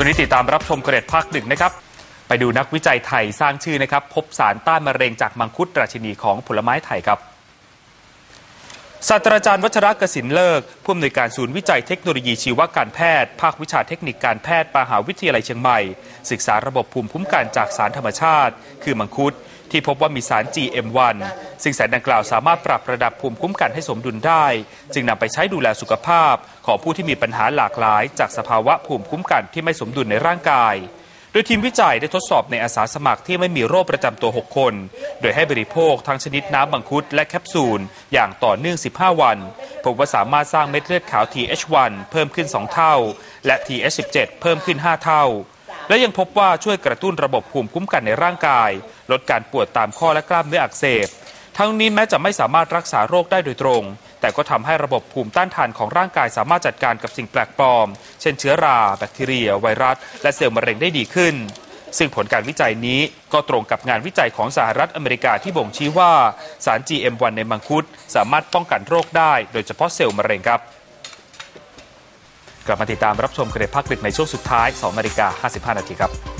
ช่วงนี้ติดตามรับชมเกรดภาคหนึ่งนะครับ ไปดูนักวิจัยไทยสร้างชื่อนะครับ พบสารต้านมะเร็งจากมังคุดราชินีของผลไม้ไทยครับศาสตราจารย์วัชระกสินเลิกผู้อำนวยการศูนย์วิจัยเทคโนโลยีชีวการแพทย์ ภาควิชาเทคนิคการแพทย์มหาวิทยาลัยเชียงใหม่ ศึกษาระบบภูมิคุ้มกันจากสารธรรมชาติ คือมังคุด ที่พบว่ามีสาร GM1 ซึ่งสารดังกล่าวสามารถปรับระดับภูมิคุ้มกันให้สมดุลได้ จึงนำไปใช้ดูแลสุขภาพ ของผู้ที่มีปัญหาหลากหลาย จากสภาวะภูมิคุ้มกันที่ไม่สมดุลในร่างกาย โดยทีมวิจัยได้ทดสอบในอาสาสมัครที่ไม่มีโรคประจำตัว 6 คน โดยให้บริโภคทั้งชนิดน้ำมังคุดและแคปซูล อย่างต่อเนื่อง 15 วัน พบว่าสามารถสร้างเม็ดเลือดขาว TH1 เพิ่มขึ้น 2 เท่า และ TH17 เพิ่มขึ้น 5 เท่า และยังพบว่าช่วยกระตุ้นระบบภูมิคุ้มกันในร่างกาย ลดการปวดตามข้อและกล้ามเนื้ออักเสบ ทั้งนี้แม้จะไม่สามารถรักษาโรคได้โดยตรง แต่ก็ทำให้ระบบภูมิต้านทานของร่างกายสามารถจัดการกับสิ่งแปลกปลอม เช่นเชื้อรา แบคทีเรีย ไวรัส และเซลล์มะเร็งได้ดีขึ้นซึ่งผลการวิจัยนี้ก็ตรงกับงานวิจัยของสหรัฐอเมริกาที่บ่งชี้ว่าสาร GM1 ในมังคุดสามารถป้องกันโรคได้ โดยเฉพาะเซลล์มะเร็งครับ กลับมาติดตามรับชมกระเด็นภาคดึกในช่วงสุดท้าย 2นาฬิกา55 นาทีครับ